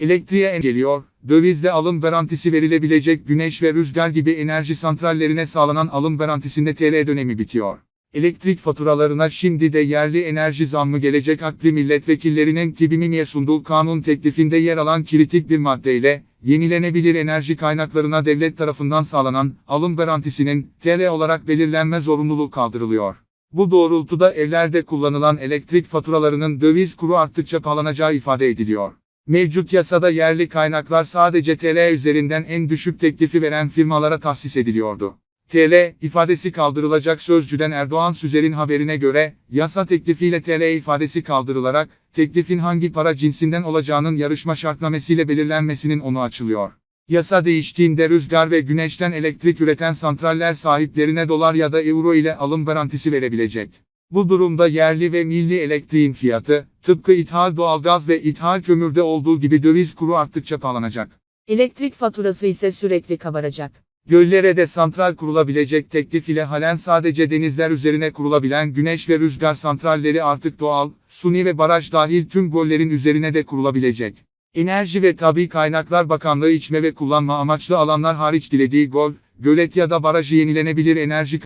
Elektriğe geliyor, dövizde alım garantisi verilebilecek güneş ve rüzgar gibi enerji santrallerine sağlanan alım garantisinde TL dönemi bitiyor. Elektrik faturalarına şimdi de yerli enerji zammı gelecek akli milletvekillerinin TİBİMİ'ye sunduğu kanun teklifinde yer alan kritik bir maddeyle, yenilenebilir enerji kaynaklarına devlet tarafından sağlanan alım garantisinin TL olarak belirlenme zorunluluğu kaldırılıyor. Bu doğrultuda evlerde kullanılan elektrik faturalarının döviz kuru arttıkça pahalanacağı ifade ediliyor. Mevcut yasada yerli kaynaklar sadece TL üzerinden en düşük teklifi veren firmalara tahsis ediliyordu. TL, ifadesi kaldırılacak sözcüden Erdoğan Süzer'in haberine göre, yasa teklifiyle TL ifadesi kaldırılarak, teklifin hangi para cinsinden olacağının yarışma şartnamesiyle belirlenmesinin onu açılıyor. Yasa değiştiğinde rüzgar ve güneşten elektrik üreten santraller sahiplerine dolar ya da euro ile alım garantisi verebilecek. Bu durumda yerli ve milli elektriğin fiyatı, tıpkı ithal doğalgaz ve ithal kömürde olduğu gibi döviz kuru arttıkça pahalanacak. Elektrik faturası ise sürekli kabaracak. Göllere de santral kurulabilecek teklif ile halen sadece denizler üzerine kurulabilen güneş ve rüzgar santralleri artık doğal, suni ve baraj dahil tüm göllerin üzerine de kurulabilecek. Enerji ve Tabi Kaynaklar Bakanlığı içme ve kullanma amaçlı alanlar hariç dilediği gol, gölet ya da barajı yenilenebilir enerji